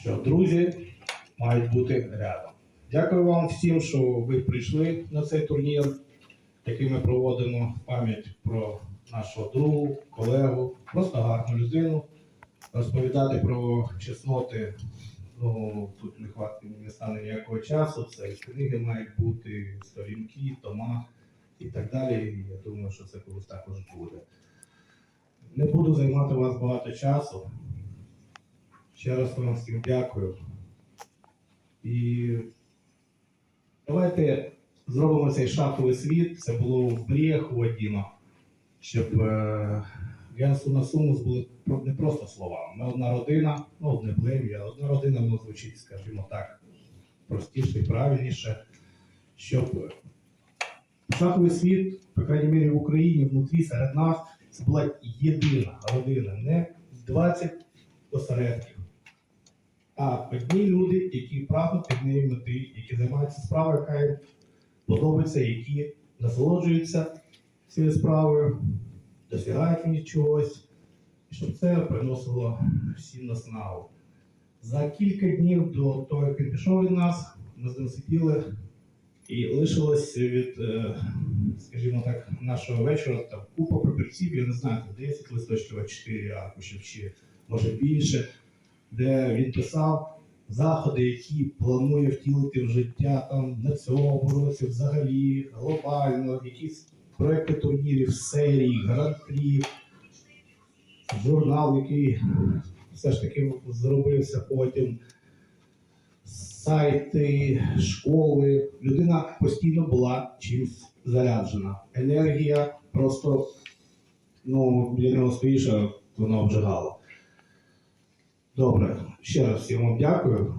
що друзі мають бути рядом. Дякую вам всім, що ви прийшли на цей турнір, який ми проводимо пам'ять про нашого другу, колегу, просто гарну людину. Розповідати про чесноти, ну тут не хватить не стане ніякого часу. Це і книги мають бути, сторінки, тома і так далі. Я думаю, що це колись також буде. Не буду займати вас багато часу. Ще раз вам всім дякую. І давайте зробимо цей шаховий світ. Це було в мріях у Вадіма, щоб для на сумус були не просто слова. Ми одна родина, ну одне плем'я, одна родина воно звучить, скажімо так, простіше і правильніше, щоб шаховий світ, по крайній мірі в Україні, внутрі серед нас, це була єдина родина, не 20 осередків, а одні люди, які прагнуть неї мети, які займаються справою, яка їм подобається, які насолоджуються цією справою, досягають ній чогось, і щоб це приносило всім наснагу. За кілька днів до того, як він пішов від нас, ми з ним сиділи і лишилось від, е, скажімо так, нашого вечора там купа папірців, я не знаю, 10 листочків, 4 аркушів чи може більше, де він писав заходи, які планує втілити в життя там на цьому році, взагалі, глобально, якісь проекти турнірів, серії, гран-прі, журнал, який все ж таки зробився потім сайти, школи. Людина постійно була чимось заряджена. Енергія просто ну, для нього скоріше вона обжигала. Добре, ще раз вам дякую.